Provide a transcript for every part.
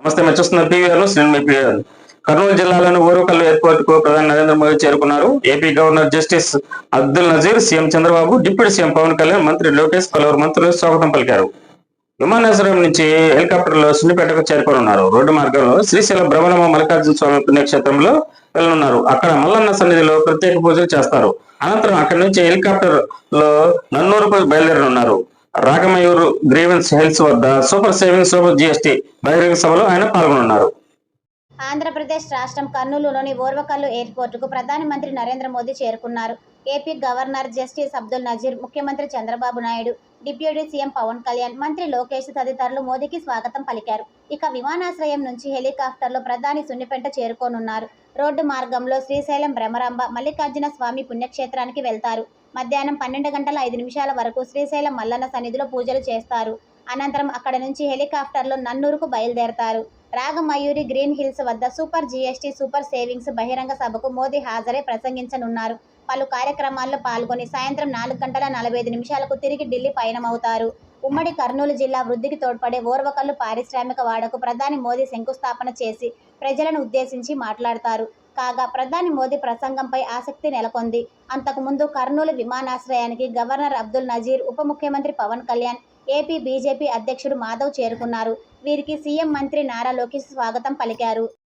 నమస్తే మీరు చూస్తున్న పీవీఆర్ న్యూస్ నేను మీ పీవీఆర్ కర్నూలు జిల్లాలోని ఓరుకల్లు ఎయిర్పోర్ట్కు ప్రధాని నరేంద్ర మోదీ చేరుకున్నారు. AP governor justice Abdul Nazeer CM Chandrababu deputy CM Pawan Kalyan మంత్రి లోకేష్ పలువురు మంత్రులు స్వాగతం పలికారు. విమానాశ్రయం నుంచి హెలికాప్టర్లో సున్నిపేటకు చేరుకోనున్నారు. రోడ్డు మార్గంలో శ్రీశైలం భ్రమణమ మల్లికార్జున స్వామి పుణ్యక్షేత్రంలో వెళ్ళనున్నారు. అక్కడ మల్లన్న సన్నిధిలో ప్రత్యేక పూజలు చేస్తారు. అనంతరం అక్కడి నుంచి హెలికాప్టర్లో నన్నూరుకు బయలుదేరనున్నారు. రాగమయూరు గ్రీవెన్స్ హెల్త్ వద్ద సూపర్ సేవింగ్ సూపర్ జిఎస్టి బహిరంగ సభలో ఆయన పాల్గొనున్నారు. ఆంధ్రప్రదేశ్ రాష్ట్రం కర్నూలులోని ఓర్వకల్లు ఎయిర్పోర్టుకు ప్రధానమంత్రి నరేంద్ర మోదీ చేరుకున్నారు. AP governor justice Abdul Nazeer ముఖ్యమంత్రి చంద్రబాబు నాయుడు డిప్యూటీ సీఎం పవన్ కళ్యాణ్ మంత్రి లోకేష్ తదితరులు మోదీకి స్వాగతం పలికారు. ఇక విమానాశ్రయం నుంచి హెలికాప్టర్లో ప్రధాని సున్నిపెంట చేరుకోనున్నారు. రోడ్డు మార్గంలో శ్రీశైలం భ్రమరాంబ మల్లికార్జున స్వామి పుణ్యక్షేత్రానికి వెళ్తారు. మధ్యాహ్నం పన్నెండు గంటల ఐదు నిమిషాల వరకు శ్రీశైలం మల్లన్న సన్నిధిలో పూజలు చేస్తారు. అనంతరం అక్కడ నుంచి హెలికాప్టర్లో నన్నూరుకు బయలుదేరతారు. రాగమయూరి గ్రీన్ హిల్స్ వద్ద సూపర్ జీఎస్టీ సూపర్ సేవింగ్స్ బహిరంగ సభకు మోదీ హాజరై ప్రసంగించనున్నారు. పలు కార్యక్రమాల్లో పాల్గొని సాయంత్రం నాలుగు గంటల నలభై ఐదు నిమిషాలకు తిరిగి ఢిల్లీ పయనమవుతారు. ఉమ్మడి కర్నూలు జిల్లా వృద్ధికి తోడ్పడే ఓర్వకల్లు పారిశ్రామిక వాడకు ప్రధాని మోదీ శంకుస్థాపన చేసి ప్రజలను ఉద్దేశించి మాట్లాడతారు. కాగా ప్రధాని మోదీ ప్రసంగంపై ఆసక్తి నెలకొంది. అంతకుముందు కర్నూలు విమానాశ్రయానికి గవర్నర్ అబ్దుల్ నజీర్ ఉప ముఖ్యమంత్రి పవన్ కళ్యాణ్ ఏపీ బీజేపీ అధ్యక్షుడు మాధవ్ చేరుకున్నారు. వీరికి సీఎం మంత్రి నారా లోకేష్ స్వాగతం పలికారు.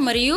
మరియు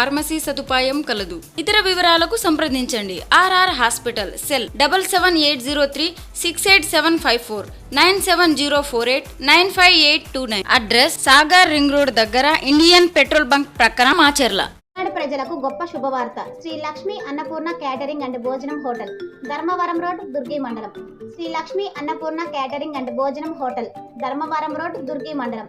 ఫార్మసీ సదుపాయం కలదు. ఇతర వివరాలకు సంప్రదించండి. RR hospital cell double seven eight zero three six eight seven five four nine seven zero four eight nine five eight two nine. Address Sagar ring road దగ్గర ఇండియన్ పెట్రోల్ బంక్ ప్రక్కన మాచర్ల. ప్రజలకు గొప్ప శుభవార్త. శ్రీ లక్ష్మి అన్నపూర్ణ క్యాటరింగ్ అండ్ భోజనం hotel Dharmavaram road Durgi మండలం. Shri Lakshmi Annapurna catering and భోజనం hotel Dharmavaram road Durgi మండలం.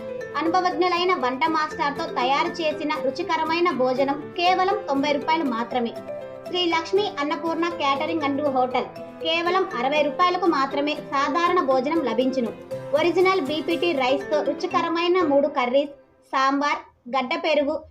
అనుభవజ్ఞులైన వంట మాస్టర్తో తయారు చేసిన రుచికరమైన భోజనం కేవలం తొంభై రూపాయలు మాత్రమే. Shri Lakshmi Annapurna catering and hotel కేవలం అరవై రూపాయలకు మాత్రమే సాధారణ భోజనం లభించును. ఒరిజినల్ బీపీటీ రైస్తో రుచికరమైన మూడు కర్రీస్ సాంబార్ గడ్డ పెరుగు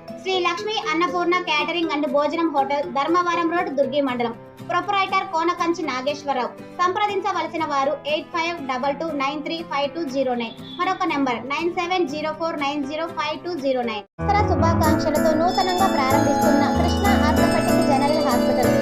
శ్రీ లక్ష్మి అన్నపూర్ణ క్యాటరింగ్ అండ్ భోజనం హోటల్ ధర్మవరం రోడ్ దుర్గి మండలం. ప్రొపరైటర్ కోనకంచి నాగేశ్వరరావు. సంప్రదించవలసిన వారు eight five double two nine three five two zero nine. మరొక number nine seven zero four nine zero five two zero nine. శుభాకాంక్షలతో నూతనంగా ప్రారంభిస్తున్న కృష్ణ ఆర్థోపెటిక్ జనరల్ హాస్పిటల్.